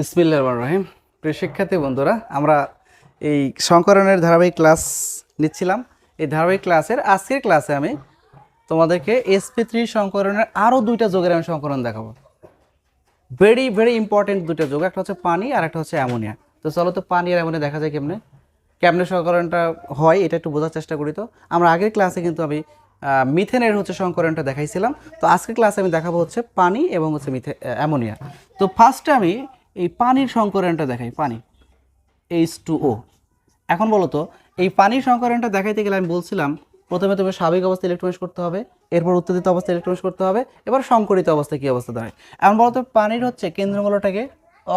বিসমিল্লাহ রহিম। প্রিয় শিক্ষার্থী বন্ধুরা, আমরা এই সংকরণের ধারাবাহিক ক্লাস নিচ্ছিলাম। এই ধারাবাহিক ক্লাসের আজকের ক্লাসে আমি তোমাদেরকে এসপি থ্রি সংকরণের আরও দুইটা যোগের আমি সংকরণ দেখাবো। ভেরি ভেরি ইম্পর্টেন্ট দুইটা যোগ, একটা হচ্ছে পানি আর একটা হচ্ছে অ্যামোনিয়া। তো চলো তো পানি আর অ্যামোনিয়া দেখা যায় কেমনে কেমনে সংকরণটা হয় এটা একটু বোঝার চেষ্টা করি তো। আমরা আগের ক্লাসে কিন্তু আমি মিথেনের হচ্ছে সংকরণটা দেখাইছিলাম। তো আজকের ক্লাসে আমি দেখাবো হচ্ছে পানি এবং হচ্ছে মিথে, অ্যামোনিয়া। তো ফার্স্টে আমি এই পানির সংকরণটা দেখাই, পানি। এইচ টু ও এখন বলো তো এই পানির সংকরণটা দেখাইতে গেলে আমি বলছিলাম, প্রথমে তুমি স্বাভাবিক অবস্থা ইলেকট্রনিক্স করতে হবে, এরপর উত্তেজিত অবস্থা ইলেকট্রনিক্স করতে হবে, এবার সংকরিত অবস্থা কী অবস্থা দাঁড়ায়? এখন বলতো পানির হচ্ছে কেন্দ্রমূলটাকে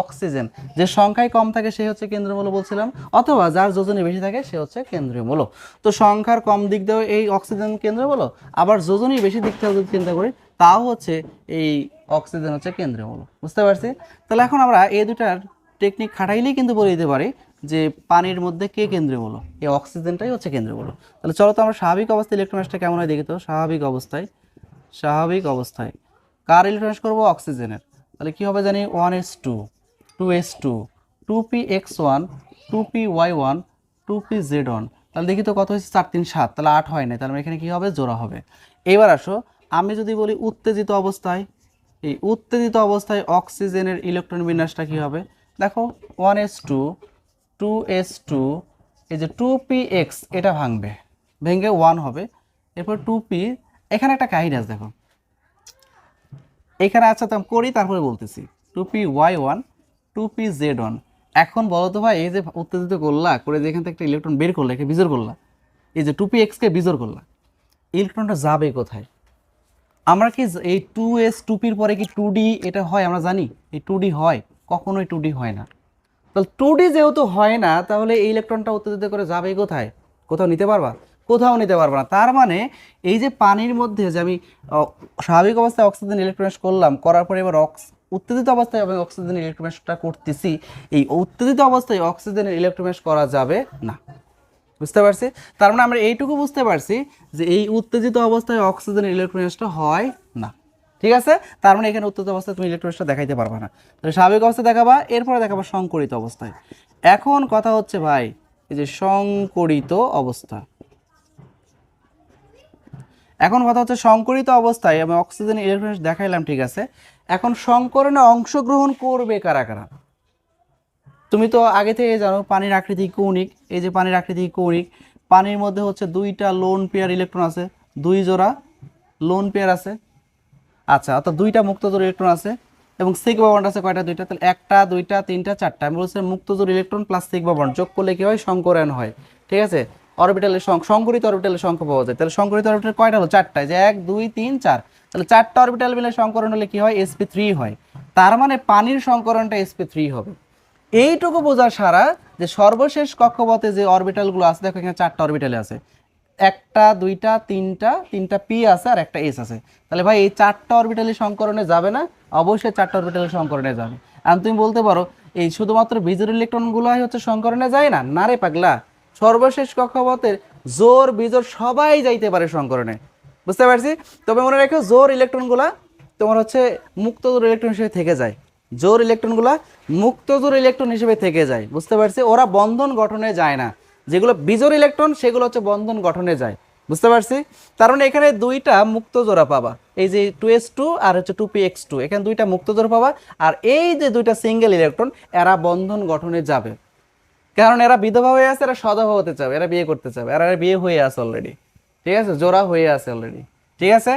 অক্সিজেন। যে সংখ্যায় কম থাকে সে হচ্ছে কেন্দ্রমূল বলছিলাম, অথবা যার যোজনে বেশি থাকে সে হচ্ছে কেন্দ্রীয় মূল। তো সংখ্যার কম দিক দিয়েও এই অক্সিজেন কেন্দ্র বলো আবার যোজনই বেশি দিক থেকে যদি চিন্তা করি, তাও হচ্ছে এই অক্সিজেন হচ্ছে কেন্দ্রীয় মূল। বুঝতে পারছি? তাহলে এখন আমরা এই দুটার টেকনিক খাটাইলেই কিন্তু বলে দিতে পারি যে পানির মধ্যে কে কেন্দ্রীয় বলো এই অক্সিজেনটাই হচ্ছে কেন্দ্রীয় বলো তাহলে চলো তো আমরা স্বাভাবিক অবস্থায় ইলেকট্রনিক্সটা কেমন হয় দেখি তো। স্বাভাবিক অবস্থায় স্বাভাবিক অবস্থায়। কার ইলেকট্রনিক্স করব? অক্সিজেনের। তাহলে কি হবে জানি? One S two two S two two P X one two P Y one two P Z one তাহলে দেখি তো কত হয়েছে? চার, তিন, সাত। তাহলে আট হয় না তাহলে এখানে কী হবে? জোড়া হবে। এবার আসো, আমি যদি বলি উত্তেজিত অবস্থায়, এই উত্তেজিত অবস্থায় অক্সিজেনের ইলেকট্রন বিন্যাসটা কী হবে? দেখো one S two two S two এই যে টু পি এক্স এটা ভাঙবে। ভেঙে ওয়ান হবে। এরপর টু পি এখানে একটা কাহিনী আছে, দেখো। এখানে আচ্ছা তো আমি করি, তারপরে বলতেছি। Two P Y one two P Z one. এখন বলো তো ভাই, এই যে উত্তেজিত করলা, করে যে এখান থেকে একটা ইলেকট্রন বের করলা, একে বিজোর করলা, এই যে টু পি এক্সকে বিজোর করলা ইলেকট্রনটা যাবে কোথায়? আমরা কি এই টু এস টুপির পরে কি টু ডি এটা হয় আমরা জানি? এই টু ডি হয়, কখনোই টু ডি হয় না। তাহলে টু ডি যেহেতু হয় না, তাহলে এই ইলেকট্রনটা উত্তেজিত করে যাবে কোথায়? কোথাও নিতে পারবা? কোথাও নিতে পারবা না। তার মানে এই যে পানির মধ্যে যে আমি স্বাভাবিক অবস্থায় অক্সিজেন ইলেকট্রনিক্স করলাম, করার পরে এবার অক্স উত্তেজিত অবস্থায় আমি অক্সিজেন ইলেকট্রনিক্সটা করতেছি, এই উত্তেজিত অবস্থায় অক্সিজেনের ইলেকট্রনিক্স করা যাবে না। বুঝতে পারছি? তার মানে আমরা এইটুকু বুঝতে পারছি যে এই উত্তেজিত অবস্থায় অক্সিজেন ইলেকট্রনিক্সটা হয় না। ঠিক আছে? তার মানে এখানে উত্তেজিত অবস্থায় তুমি ইলেকট্রনিক্সটা দেখাইতে পারবে না। তাহলে স্বাভাবিক অবস্থায় দেখাবা, এরপরে দেখাবা সংকরিত অবস্থায়। এখন কথা হচ্ছে ভাই, এই যে সংকরিত অবস্থা। এখন কথা হচ্ছে সংকরিত অবস্থায় আমি অক্সিজেন ইলেকট্রনিক্স দেখাইলাম, ঠিক আছে? এখন সংকরণে অংশগ্রহণ করবে কারা কারা? তুমি তো আগে থেকে জানো, পানির আকৃতি কৌণিক, এই যে পানির আকৃতি কৌণিক, পানির মধ্যে হচ্ছে দুইটা লোন পেয়ার ইলেকট্রন আছে, দুই জোড়া লোন পেয়ার আছে। আচ্ছা অর্থাৎ দুইটা মুক্তজোর ইলেকট্রন আছে এবং সিগমা বন্ড আছে কয়টা? দুইটা। তাহলে একটা, দুইটা, তিনটা, চারটা। আমি বলছি মুক্তজোর ইলেকট্রন প্লাস সিগমা বন্ড যোগ করলে কি হয়? সংকরণ হয়। ঠিক আছে? অরবিটালের সংকরিত অরবিটালের সংখ্যা পাওয়া যায়। তাহলে সংকরিত অরবিটাল কয়টা হলো? চারটায়। যে এক, দুই, তিন, চার। তাহলে চারটা অরবিটাল মিলে সংকরণ হলে কি হয়? এসপি থ্রি হয়। তার মানে পানির সংকরণটা এসপি থ্রি হবে। এইটুকু বোঝা সারা যে সর্বশেষ কক্ষপথে যে অরবিটালগুলো আছে, দেখো এখানে চারটা অরবিটালে আছে। একটা, দুইটা, তিনটা তিনটা পি আছে আর একটা এস আছে। তাহলে ভাই, এই চারটা অরবিটালের সংকরণে যাবে না? অবশ্যই চারটা অরবিটালের সংকরণে যাবে। আর তুমি বলতে পারো, এই শুধুমাত্র বিজোর ইলেকট্রনগুলোই হচ্ছে সংকরণে যায় না? না রে পাগলা। সর্বশেষ কক্ষপথের জোর বিজোর সবাই যাইতে পারে সংকরণে। বুঝতে পারছি? তবে মনে রেখো, জোর ইলেকট্রনগুলা তোমার হচ্ছে মুক্ত জোর ইলেকট্রন হিসেবে থেকে যায়। জোর ইলেকট্রনগুলা মুক্ত জোর ইলেকট্রন হিসেবে থেকে যায়। বুঝতে পারছি? ওরা বন্ধন গঠনে যায় না। যেগুলো বিজোর ইলেকট্রন, সেগুলো হচ্ছে বন্ধন গঠনে যায়। বুঝতে পারছি? তার মানে এখানে দুইটা মুক্ত জোড়া পাবা। এই যে টু এস টু আর হচ্ছে টু পি এক্স টু। এখানে দুইটা মুক্ত জোড়া পাবা। আর এই যে দুইটা সিঙ্গেল ইলেকট্রন, এরা বন্ধন গঠনে যাবে। কারণ এরা বিধবা হয়ে আছে, এরা সদবা হতে চাবে, এরা বিয়ে করতে চাবে, এরা বিয়ে হয়ে আছে অলরেডি ঠিক আছে? জোড়া হয়ে আছে অলরেডি ঠিক আছে?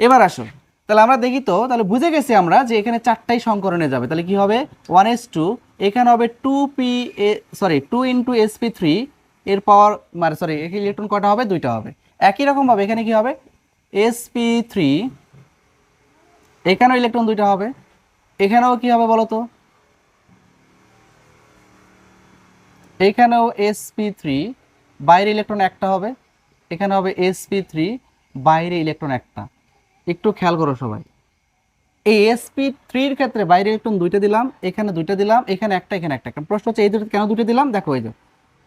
এবার আসুন। তাহলে আমরা দেখি তো, তাহলে বুঝে গেছি আমরা যে এখানে চারটাই সংকরণে যাবে। তাহলে কি হবে? ওয়ান এস টু এখানে হবে two P a sorry two into S P three এর পাওয়ার মানে সরি ইলেকট্রন কটা হবে? দুইটা হবে। একই রকমভাবে এখানে কি হবে? এস পি থ্রি এখানেও ইলেকট্রন দুইটা হবে। এখানেও কি হবে বলো তো এখানেও এসপি থ্রি বাইরে ইলেকট্রন একটা হবে। এখানে হবে এসপি থ্রি বাইরে ইলেকট্রন একটা। একটু খেয়াল করো সবাই। এই এসপি থ্রির ক্ষেত্রে বাইরে ইলেকট্রন দুইটা দিলাম, এখানে দুইটা দিলাম, এখানে একটা এখানে একটা। প্রশ্ন হচ্ছে এই দুটো কেন দুটো দিলাম? দেখো এই যে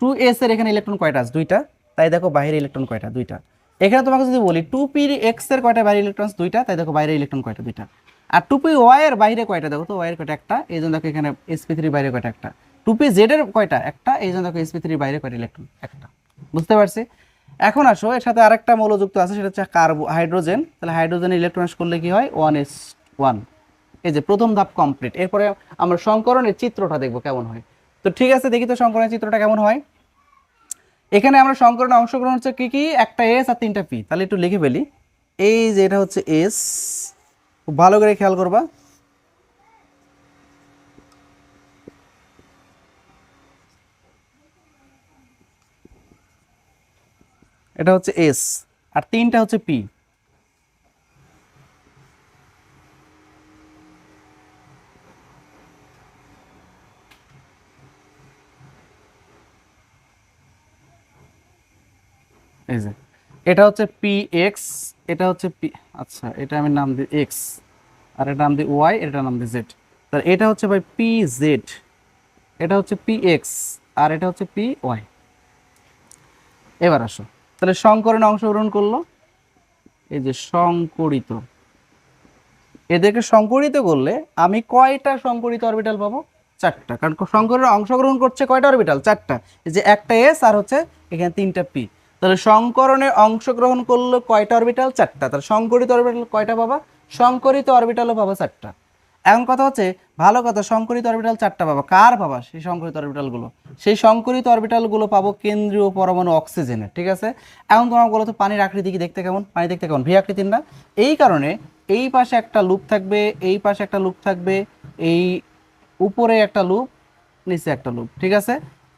টু এস এর এখানে ইলেকট্রন কয়টা আছে? দুইটা। তাই দেখো বাইরে ইলেকট্রন কয়টা? দুইটা। এখানে তোমাকে যদি বলি টু পি এক্সের কয়টা বাইরে ইলেকট্রন দুইটা। তাই দেখো বাইরে ইলেকট্রন কয়টা? দুইটা। আর টুপি ওয়াই এর বাইরে কয়টা? দেখো তো ওয়াই এর কয়টা? একটা। এই জন্য দেখো এখানে এসপি থ্রি বাইরে কয়টা? একটা। টুপি জেড এর কয়টা? একটা। এই জন্য দেখো এসপি থ্রি বাইরে কয়টা? ইলেকট্রন একটা। বুঝতে পারছি? এখন আসো, এর সাথে আরেকটা মৌলযুক্ত আছে, সেটা হচ্ছে কার্বো, হাইড্রোজেন। তাহলে হাইড্রোজেন ইলেকট্রন করলে কি হয়? ওয়ান এস ওয়ান এই যে প্রথম ধাপ কমপ্লিট এরপরে আমরা সংকরণের চিত্রটা দেখব কেমন হয়। তো ঠিক আছে, দেখি তো সংকরণের চিত্রটা কেমন হয়। এখানে আমরা সংকরণে অংশগ্রহণ হচ্ছে কি কি? একটা এস আর তিনটা পি তাহলে একটু লিখে ফেলি। এই যে এটা হচ্ছে এস খুব ভালো করে খেয়াল করবা। এটা হচ্ছে এস আর তিনটা হচ্ছে পি এই যে, এটা হচ্ছে পি এক্স এটা হচ্ছে পি আচ্ছা এটা আমি নাম দিই এক্স আর এটা নাম দিই ওয়াই এটা নাম দিই জেড তাহলে এটা হচ্ছে ভাই পি জেড এটা হচ্ছে পি এক্স আর এটা হচ্ছে পি ওয়াই এবার আসো। তাহলে সংকরণে অংশগ্রহণ করল। এই যে সংকরিত। এদেরকে সংকরিত করলে আমি কয়টা সংকরিত অরবিটাল পাবো? চারটা। কারণ সংকরণে অংশগ্রহণ করছে কয়টা অরবিটাল চারটা। এই যে একটা এস আর হচ্ছে এখানে তিনটা পি তাহলে সংকরণে অংশগ্রহণ করল কয়টা অরবিটাল চারটা। তাহলে সংকরিত অরবিটাল কয়টা পাবা? সংকরিত অরবিটালও পাবা চারটা। এখন কথা হচ্ছে, ভালো কথা সংকরিত অরবিটাল চারটা পাবা। কার পাবা সেই সংকরিত অরবিটালগুলো সেই সংকরিত অরবিটালগুলো পাবো কেন্দ্রীয় পরমাণু অক্সিজেনের ঠিক আছে? এখন তোমার বলো তো, পানির আকৃতি কি দেখতে কেমন? পানি দেখতে কেমন? ভি আকৃতির না? এই কারণে এই পাশে একটা লুপ থাকবে, এই পাশে একটা লুপ থাকবে, এই উপরে একটা লুপ নিচে একটা লুপ ঠিক আছে?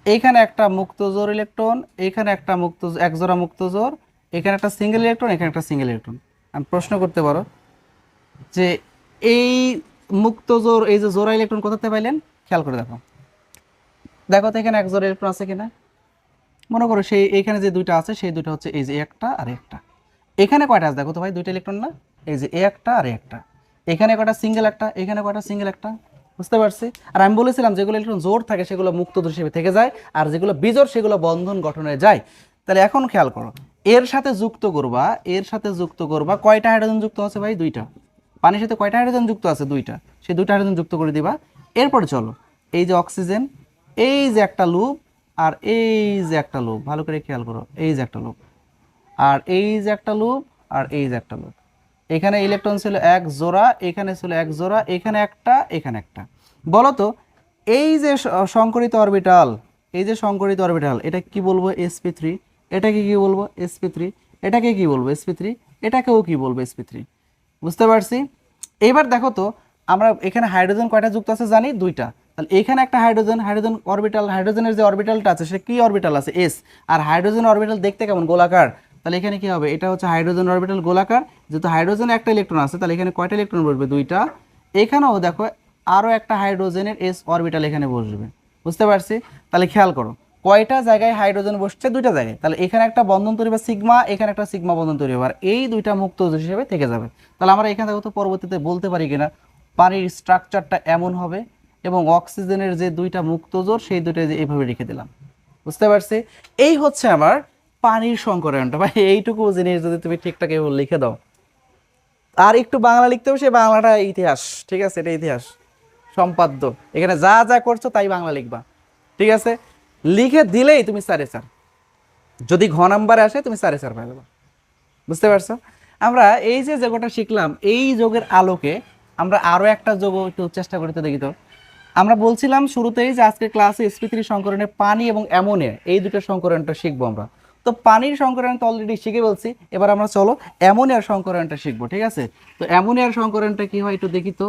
এইখানে একটা মুক্ত জোর ইলেকট্রন এইখানে একটা মুক্ত এক জোড়া মুক্ত জোর, এখানে একটা সিঙ্গেল ইলেকট্রন এখানে একটা সিঙ্গেল ইলেকট্রন আমি প্রশ্ন করতে পারো যে এই মুক্ত জোর এই যে জোড়া ইলেকট্রন কোথাতে পাইলেন? খেয়াল করে দেখো। দেখো তো এখানে এক জোড়া ইলেকট্রন আছে কিনা? মনে করো সেই এখানে যে দুইটা আছে, সেই দুইটা হচ্ছে এই যে একটা আর একটা। এখানে কয়টা আছে দেখো তো ভাই? দুইটা ইলেকট্রন না? এই যে এ একটা আর একটা। এখানে কয়টা? সিঙ্গেল একটা। এখানে কয়টা? সিঙ্গেল একটা। বুঝতে পারছি? আর আমি বলেছিলাম যেগুলো ইলেকট্রন জোর থাকে, সেগুলো মুক্ত হিসেবে থেকে যায়, আর যেগুলো বিজোর সেগুলো বন্ধন গঠনে যায়। তাহলে এখন খেয়াল করো, এর সাথে যুক্ত করবা, এর সাথে যুক্ত করবা, কয়টা হাইড্রোজেন যুক্ত আছে ভাই? দুইটা। পানির সাথে কয়টা হাইড্রোজেন যুক্ত আছে? দুইটা। সেই দুইটা হাইড্রোজেন যুক্ত করে দিবা। এরপরে চলো, এই যে অক্সিজেন এই যে একটা লুপ আর এই যে একটা লুপ ভালো করে খেয়াল করো, এই যে একটা লুপ আর এই যে একটা লুপ আর এই যে একটা লুপ এখানে ইলেকট্রন ছিল এক জোড়া, এখানে ছিল এক জোড়া, এখানে একটা এখানে একটা। বলো তো, এই যে সংকরিত অরবিটাল এই যে সংকরিত অরবিটাল এটা কি বলব এসপি থ্রি এটাকে কি বলব এসপি থ্রি এটাকে কি বলব এসপি থ্রি এটাকেও কি বলব এসপি থ্রি বুঝতে পারছি? এবার দেখো তো, আমরা এখানে হাইড্রোজেন কয়টা যুক্ত আছে জানি? দুইটা। তাহলে এখানে একটা হাইড্রোজেন হাইড্রোজেন অরবিটাল, হাইড্রোজেনের যে অরবিটালটা আছে সেটা কি অরবিটাল আছে? এস আর হাইড্রোজেন অরবিটাল দেখতে কেমন? গোলাকার। তাহলে এখানে কি হবে? এটা হচ্ছে হাইড্রোজেন অরবিটাল গোলাকার। যেহেতু হাইড্রোজেন একটা ইলেকট্রন আছে, তাহলে এখানে কয়টা ইলেকট্রন বসবে? দুইটা। এখানেও দেখো আরও একটা হাইড্রোজেনের এস অরবিটাল এখানে বসবে। বুঝতে পারছি? তাহলে খেয়াল করো। কয়টা জায়গায় হাইড্রোজেন বসছে? দুইটা জায়গায়। তাহলে এখানে একটা বন্ধন তৈরি বা সিগমা, এখানে একটা সিগমা বন্ধন তৈরি হবে। আর এই দুইটা মুক্ত হিসেবে থেকে যাবে। তাহলে আমরা এখান থেকে তো পরবর্তীতে বলতে পারি কিনা, পানির স্ট্রাকচারটা এমন হবে এবং অক্সিজেনের যে দুইটা মুক্ত জোর, সেই দুইটা যে এইভাবে রেখে দিলাম। বুঝতে পারছি? এই হচ্ছে আমার পানির সংকরণটা। বা এইটুকু জিনিস যদি তুমি ঠিকঠাক এভাবে লিখে দাও। আর একটু বাংলা লিখতে হবে সে বাংলাটা ইতিহাস। ঠিক আছে? এটা ইতিহাস। সম্পাদ্য। এখানে যা যা করছ তাই বাংলা লিখবা। ঠিক আছে? লিখে দিলেই তুমি সাড়ে চার যদি ঘ নাম্বারে আসে, তুমি সাড়ে চার পাই যাবা। বুঝতে পারছ? আমরা এই যে যোগটা শিখলাম, এই যোগের আলোকে আমরা আরও একটা যোগ একটু চেষ্টা করতে দেখি তো। আমরা বলছিলাম শুরুতেই যে আজকের ক্লাসে এসপি থ্রি সংকরণে পানি এবং অ্যামোনিয়া, এই দুটো সংকরণটা শিখব আমরা। তো পানির সংকরণ তো অলরেডি শিখে বলছি এবার আমরা চলো অ্যামোনিয়ার সংকরণটা শিখব, ঠিক আছে? তো অ্যামোনিয়ার সংকরণটা কি হয় একটু দেখি তো।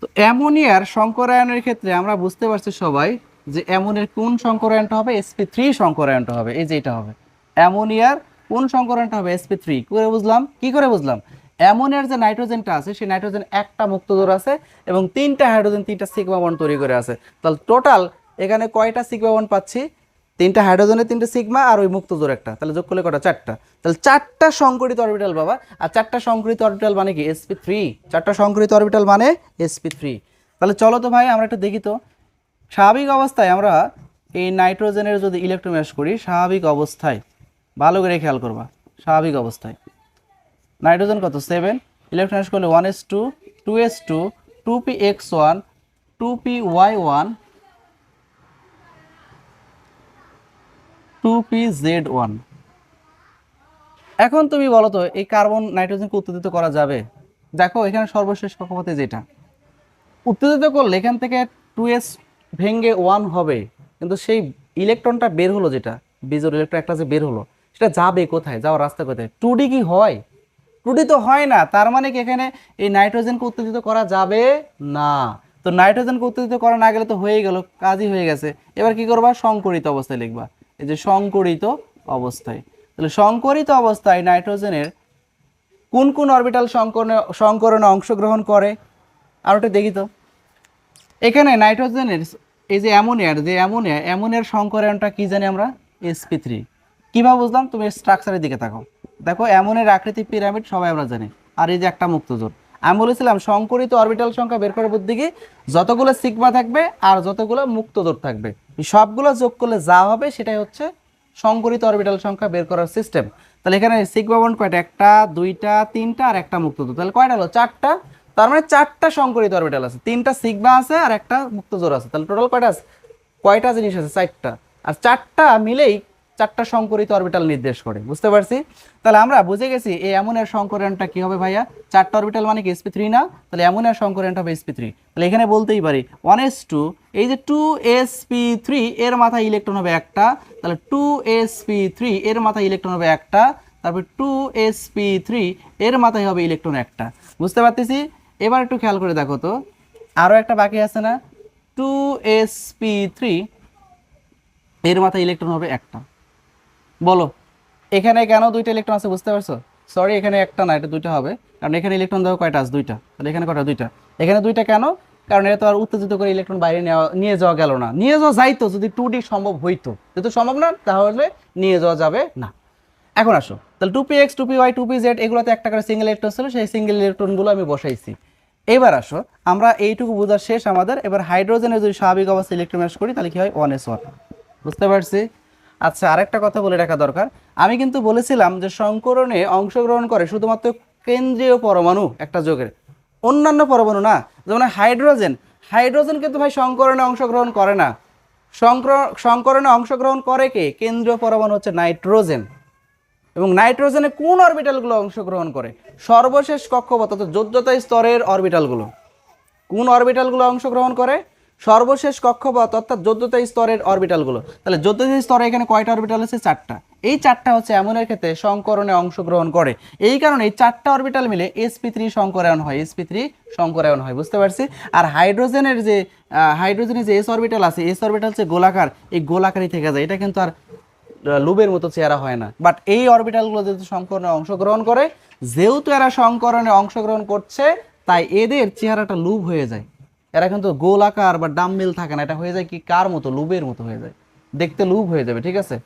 তো অ্যামোনিয়ার সংকরায়নের ক্ষেত্রে আমরা বুঝতে পারছি সবাই যে অ্যামোনিয়ার কোন সংকরায়নটা হবে? এসপি থ্রি সংকরায়নটা হবে। এই যে এটা হবে। অ্যামোনিয়ার কোন সংকরণটা হবে? এসপি থ্রি করে বুঝলাম? কি করে বুঝলাম? অ্যামোনিয়ার যে নাইট্রোজেনটা আছে, সেই নাইট্রোজেন একটা মুক্ত জোর আছে এবং তিনটা হাইড্রোজেন, তিনটা সিগমা তৈরি করে আছে। তাহলে টোটাল এখানে কয়টা সিগমা পাচ্ছি? তিনটা হাইড্রোজেনের, তিনটা সিগমা আর ওই মুক্ত জোর একটা। তাহলে যোগ করলে কটা? চারটা। তাহলে চারটা সংকরিত অরবিটাল বাবা। আর চারটা সংকরিত অরবিটাল মানে কি? এসপি থ্রি চারটা সংকরিত অরবিটাল মানে এসপি থ্রি তাহলে চলো তো ভাই, আমরা একটু দেখি তো। স্বাভাবিক অবস্থায় আমরা এই নাইট্রোজেনের যদি ইলেকট্রোম্যাশ করি, স্বাভাবিক অবস্থায়, ভালো করে খেয়াল করবা, স্বাভাবিক অবস্থায়। নাইট্রোজেন কত? সেভেন ইলেকট্রোম্যাশ করলে one S two two S two two P X one two P Y one two P Z one এখন তুমি বলো তো, এই কার্বন নাইট্রোজেনকে উত্তেজিত করা যাবে? দেখো, এখানে সর্বশেষ কক্ষপথে যেটা। উত্তেজিত করলে এখান থেকে টু এস ভেঙ্গে ওয়ান হবে। কিন্তু সেই ইলেকট্রনটা বের হলো যেটা বিজোর ইলেকট্রন একটা যে বের হলো, সেটা যাবে কোথায়? যাওয়ার রাস্তা কোথায়? টু ডি কি হয়? টু ডি তো হয় না, তার মানে কি এখানে এই নাইট্রোজেনকে উত্তেজিত করা যাবে না। তো নাইট্রোজেনকে উত্তেজিত করা না গেলে তো হয়ে গেল, কাজই হয়ে গেছে। এবার কি করবা? সংকরিত অবস্থায় লিখবা। এই যে সংকরিত অবস্থায়। তাহলে সংকরিত অবস্থায় নাইট্রোজেনের কোন কোন অরবিটাল সংকরণে সংকরণে অংশগ্রহণ করে? আর ওটা দেখি তো। এখানে নাইট্রোজেনের এই যে অ্যামোনিয়ার, যে অ্যামোনিয়া, অ্যামোনিয়ার সংকরণটা কি জানি আমরা? এসপি থ্রি কীভাবে বুঝলাম? তুমি স্ট্রাকচারের দিকে থাকো। দেখো, অ্যামোনিয়ার আকৃতি পিরামিড সবাই আমরা জানি। আর এই যে একটা মুক্তজোর আমি বলেছিলাম, সংকরিত অরবিটাল সংখ্যা বের করার বুদ্ধি যতগুলো সিগমা থাকবে আর যতগুলো মুক্তজোর থাকবে। সবগুলো যোগ করলে যা হবে সেটাই হচ্ছে সংকরিত অরবিটাল সংখ্যা বের করার সিস্টেম তাহলে এখানে সিগমা বন্ড কয়টা? একটা, দুইটা, তিনটা আর একটা মুক্তজোর তাহলে কয়টা হলো? চারটা। তার মানে চারটা সংকরিত অরবিটাল আছে। তিনটা সিগমা আছে আর একটা মুক্তজোর আছে। তাহলে টোটাল কয়টা আছে? কয়টা জিনিস আছে? চারটা। আর চারটা মিলেই চারটা সংকরিত অরবিটাল নির্দেশ করে। বুঝতে পারছি? তাহলে আমরা বুঝে গেছি এই অ্যামোনিয়ার সংকরণটা কি হবে ভাইয়া? চারটা অরবিটাল মানে কি? এসপি থ্রি না? তাহলে অ্যামোনিয়ার সংকরণটা হবে এসপি থ্রি তাহলে এখানে বলতেই পারি ওয়ান এস টু এই যে টু এসপি থ্রি এর মাথায় ইলেকট্রন হবে একটা। তাহলে টু এসপি থ্রি এর মাথায় ইলেকট্রন হবে একটা। তারপর টু এসপি থ্রি এর মাথায় হবে ইলেকট্রন একটা। বুঝতে পারতেছি? এবার একটু খেয়াল করে দেখো তো। আরও একটা বাকি আছে না? টু এস পি থ্রি এর মাথায় ইলেকট্রন হবে একটা। বলো, এখানে কেন দুইটা ইলেকট্রন আছে বুঝতে পারছ? সরি এখানে একটা না, এটা দুইটা হবে। কারণ এখানে ইলেকট্রন দেওয়া কয়টা? আছে দুইটা। তাহলে এখানে কয়টা? দুইটা। এখানে দুইটা কেন? কারণ এটা তো আর উত্তেজিত করে ইলেকট্রন বাইরে নেওয়া, নিয়ে যাওয়া গেল না। নিয়ে যাওয়া যাইতো, যদি টু ডি সম্ভব হইতো। যেহেতু সম্ভব না, তাহলে নিয়ে যাওয়া যাবে না। এখন আসো। তাহলে two P X two P Y two P Z এগুলোতে একটা করে সিঙ্গেল ইলেকট্রন ছিল, সেই সিঙ্গেল ইলেকট্রনগুলো আমি বসাইছি। এবার আসো, আমরা এইটুকু বোঝার শেষ আমাদের। এবার হাইড্রোজেনের যদি স্বাভাবিক অবস্থা ইলেকট্রন ম্যাচ করি, তাহলে কি হয়? ওয়ান এস ওয়ান বুঝতে পারছি? আচ্ছা আরেকটা কথা বলে রাখা দরকার। আমি কিন্তু বলেছিলাম যে সংকরণে অংশগ্রহণ করে শুধুমাত্র কেন্দ্রীয় পরমাণু একটা যোগের। অন্যান্য পরমাণু না, যেমন হাইড্রোজেন। হাইড্রোজেন কিন্তু ভাই সংকরণে অংশগ্রহণ করে না। সংক্র- সংকরণে অংশগ্রহণ করে কে? কেন্দ্রীয় পরমাণু হচ্ছে নাইট্রোজেন। এবং নাইট্রোজেনে কোন অরবিটালগুলো অংশগ্রহণ করে? সর্বশেষ কক্ষপথ অর্থাৎ যোজ্যতা স্তরের অরবিটালগুলো। কোন অরবিটালগুলো অংশগ্রহণ করে? সর্বশেষ কক্ষপথ অর্থাৎ যোদ্যতা স্তরের অরবিটালগুলো। তাহলে যোদ্যতা স্তরে এখানে কয়টা অরবিটাল আছে? চারটা। এই চারটা হচ্ছে এমনের ক্ষেত্রে সংকরণে অংশগ্রহণ করে। এই কারণে এই চারটা অরবিটাল মিলে এসপি থ্রি সংকরায়ন হয়, এসপি থ্রি সংকরায়ন হয়, বুঝতে পারছি? আর হাইড্রোজেনের যে হাইড্রোজেনের যে এস অরবিটাল আছে, এস অরবিটাল হচ্ছে গোলাকার। এই গোলাকারই থেকে যায়। এটা কিন্তু আর লুবের মতো চেহারা হয় না। বাট এই অরবিটালগুলো যেহেতু সংকরণে অংশগ্রহণ করে, যেহেতু এরা সংকরণে অংশগ্রহণ করছে, তাই এদের চেহারাটা লুব হয়ে যায়। এরা কিন্তু গোল আকার বা ডাম্বেল থাকে না, এটা হয়ে যায় কি কার মতো, লুবের মতো হয়ে যায়। দেখতে লুব হয়ে যাবে, ঠিক আছে?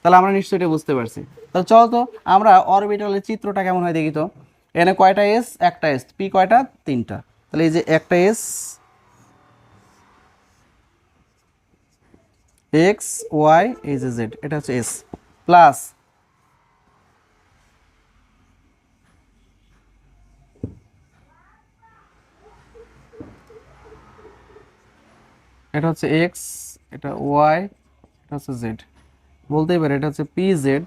তাহলে আমরা নিশ্চয়ই এটা বুঝতে পারছি। তাহলে চলো তো, আমরা অরবিটালের চিত্রটা কেমন হয় দেখি তো। এখানে কয়টা এস একটা এস পি কয়টা? তিনটা। তাহলে এই যে একটা এস এক্স, ওয়াই, এই যে জেড, এটা হচ্ছে এস, প্লাস এটা হচ্ছে এক্স, এটা ওয়াই, এটা হচ্ছে জেড। বলতেই পারে, এটা হচ্ছে পি জেড,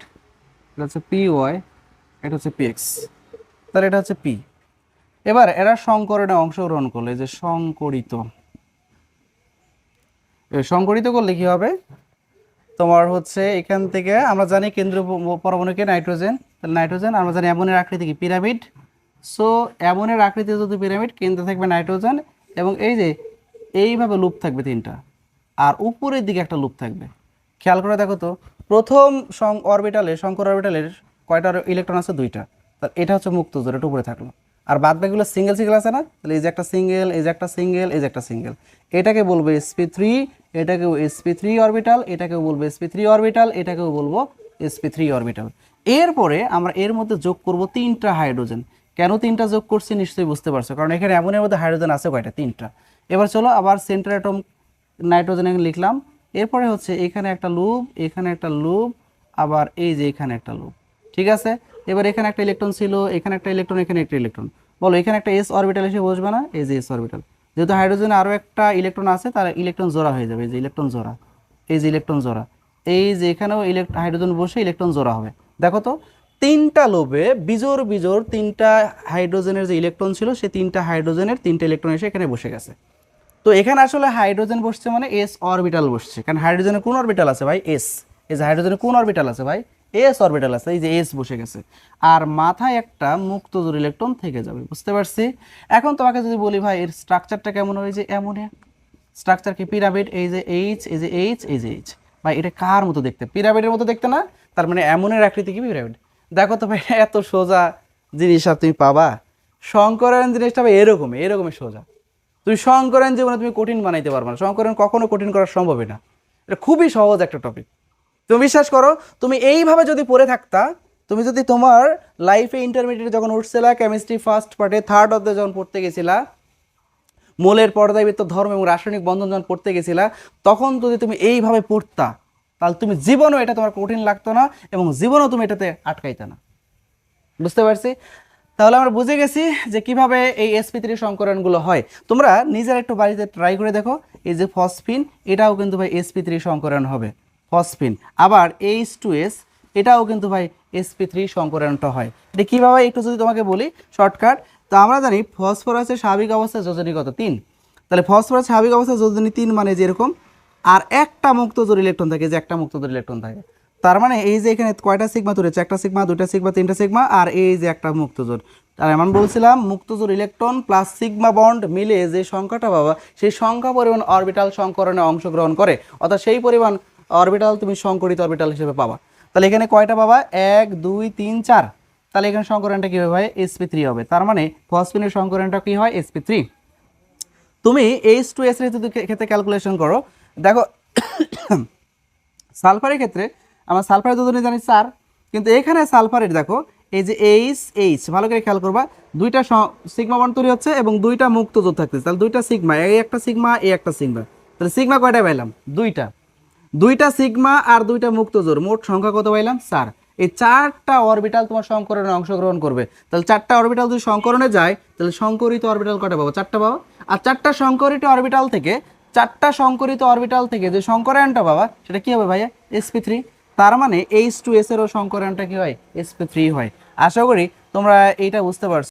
এটা হচ্ছে পি ওয়াই, এটা হচ্ছে পি এক্স। তাহলে এটা হচ্ছে পি। এবার এরা সংকরণে অংশগ্রহণ করলে যে সংকরিত সংকরিত করলে কি হবে? তোমার হচ্ছে এখান থেকে আমরা জানি কেন্দ্র পরমাণুকে নাইট্রোজেন। তাহলে নাইট্রোজেন, আমরা জানি অ্যামোনের আকৃতি কি? পিরামিড। সো অ্যামোনের আকৃতি যদি পিরামিড, কেন্দ্রে থাকবে নাইট্রোজেন এবং এই যে, এইভাবে লুপ থাকবে তিনটা। আর উপরের দিকে একটা লুপ থাকবে। খেয়াল করে দেখো তো, প্রথম সং, অরবিটালে, শঙ্কর অরবিটালের কয়টা ইলেকট্রন আছে? দুইটা। তাহলে এটা হচ্ছে মুক্ত জোর এটা উপরে থাকল। আর বাদ বাকিগুলো সিঙ্গেল সিঙ্গেল আছে না? তাহলে এই যে একটা সিঙ্গেল এই যে একটা সিঙ্গেল এই যে একটা সিঙ্গেল এটাকে বলব এসপি থ্রি এটাকেও এসপি থ্রি অরবিটাল এটাকেও বলব এসপি থ্রি অরবিটাল এটাকেও বলব এসপি থ্রি অরবিটাল এরপরে আমরা এর মধ্যে যোগ করব তিনটা হাইড্রোজেন কেন তিনটা যোগ করছি? নিশ্চয়ই বুঝতে পারছ। কারণ এখানে এমনের মধ্যে হাইড্রোজেন আছে কয়টা? তিনটা। এবার চলো আবার সেন্টার অ্যাটম নাইট্রোজেন লিখলাম। এরপরে হচ্ছে এখানে একটা লুপ এখানে একটা লুপ আবার এই যে এখানে একটা লুপ ঠিক আছে? এবার এখানে একটা ইলেকট্রন ছিল, এখানে একটা ইলেকট্রন এখানে একটা ইলেকট্রন বলো, এখানে একটা এস অরবিটাল এসে বসবে না? এই যে এস অরবিটাল যেহেতু হাইড্রোজেনে আরও একটা ইলেকট্রন আছে তার ইলেকট্রন জোড়া হয়ে যাবে, এই যে ইলেকট্রন জোড়া। এই যে ইলেকট্রন জোড়া। এই যে এখানেও ইলেকট্রন হাইড্রোজেন বসে ইলেকট্রন জোড়া হবে। দেখো তো, তিনটা লোবে বিজোর বিজোর তিনটা হাইড্রোজেনের যে ইলেকট্রন ছিল সেই তিনটা হাইড্রোজেনের তিনটা ইলেকট্রন এসে এখানে বসে গেছে। তো এখানে আসলে হাইড্রোজেন বসছে মানে এস অরবিটাল বসছে। কারণ হাইড্রোজেনের কোন অরবিটাল আছে ভাই? এস এই হাইড্রোজেনের কোন অরবিটাল আছে ভাই? এস অরবিটাল আছে, এই যে এস বসে গেছে। আর মাথায় একটা মুক্ত জোর ইলেকট্রন থেকে যাবে, বুঝতে পারছি? এখন তোমাকে যদি বলি, ভাই, এর স্ট্রাকচারটা কেমন হয় যে অ্যামোনিয়া স্ট্রাকচার কি? পিরামিড এই যে এইচ এই যে এইচ এই যে এইচ ভাই, এটা কার মতো দেখতে? পিরামিডের মতো দেখতে না? তার মানে অ্যামোনিয়ার আকৃতি কি পিরামিড দেখো তো ভাই, এত সোজা জিনিস আর তুমি পাবা? শঙ্করায়ন জিনিসটা ভাই এরকমই এরকমই সোজা। তুমি সংকরণ জীবনে তুমি কঠিন বানাইতে পারবে না। সংকরণ কখনো কঠিন করা সম্ভবই না। এটা খুবই সহজ একটা টপিক তুমি বিশ্বাস করো, তুমি এইভাবে যদি পড়ে থাকতা, তুমি যদি তোমার লাইফে ইন্টারমিডিয়েট যখন উঠছিলা কেমিস্ট্রি ফার্স্ট পার্টে থার্ড অধ্যায় যখন পড়তে গেছিলা, মোলের পর্দাবৃত্ত ধর্ম এবং রাসায়নিক বন্ধন যখন পড়তে গেছিলা, তখন যদি তুমি এইভাবে পড়তা, তাহলে তুমি জীবনও এটা তোমার কঠিন লাগতো না এবং জীবনও তুমি এটাতে আটকাইতে না। বুঝতে পারছি? তাহলে আমরা বুঝে গেছি যে কীভাবে এই এসপি থ্রি সংকরণগুলো হয়। তোমরা নিজের একটু বাড়িতে ট্রাই করে দেখো, এই যে ফসফিন এটাও কিন্তু ভাই এসপি থ্রি সংকরণ হবে। ফসফিন আবার এইচ টু এস, এটাও কিন্তু ভাই এসপি থ্রি সংকরণটা হয়। এটা কীভাবে একটু যদি তোমাকে বলি, শর্টকাট, তো আমরা জানি ফসফরাসের স্বাভাবিক অবস্থা যোজনী কত? তিন। তাহলে ফসফরাস স্বাভাবিক অবস্থা যোজনী তিন মানে যেরকম আর একটা মুক্ত জোর ইলেকট্রন থাকে যে একটা মুক্ত জোর ইলেকট্রন থাকে, তার মানে এই যে এখানে কয়টা সিগমা তুলেছে একটা সিগমা দুটা সিগমা, তিনটা সিগমা, আর এই যে একটা মুক্তজোর আর এমন বলছিলাম মুক্তজোর ইলেকট্রন প্লাস সিগমা বন্ড মিলে যে সংখ্যাটা পাবা সেই সংখ্যা পরিমাণ অরবিটাল সংকরণে অংশগ্রহণ করে, অর্থাৎ সেই পরিমাণ অরবিটাল তুমি সংকরিত অরবিটাল হিসেবে পাবা। তাহলে এখানে কয়টা পাবা? এক, দুই, তিন, চার। তাহলে এখানে সংকরণটা কী হবে এসপি থ্রি হবে। তার মানে ফসফিনের সংকরণটা কী হয়? এসপি থ্রি তুমি এইচ টু এস এর ক্ষেত্রে ক্যালকুলেশন করো, দেখো, সালফারের ক্ষেত্রে আমার সালফারের যোজনী জানি চার কিন্তু এখানে সালফারের দেখো, এই যে এইচ এইচ ভালো করে খেয়াল করবা, দুইটা সিগমা বন্ড তৈরি হচ্ছে এবং দুইটা মুক্ত জোর থাকতেছে। তাহলে দুইটা সিগমা, এই একটা সিগমা, এই একটা সিগমা। তাহলে সিগমা কয়টা পাইলাম? দুইটা। দুইটা সিগমা আর দুইটা মুক্ত জোর। মোট সংখ্যা কত পাইলাম? চার। এই চারটা অরবিটাল তোমার সংকরণে অংশগ্রহণ করবে। তাহলে চারটা অরবিটাল যদি সংকরণে যায়, তাহলে সংকরিত অরবিটাল কটা পাবো? চারটা পাবো? আর চারটা সংকরিত অরবিটাল থেকে, চারটা সংকরিত অরবিটাল থেকে যে সংকরায়নটা পাবা, সেটা কি হবে ভাইয়া? এসপি থ্রি তার মানে এইচ টু এস এরও সংকরায়নটা কি হয়? এসপি থ্রি হয়। আশা করি তোমরা এইটা বুঝতে পারছ।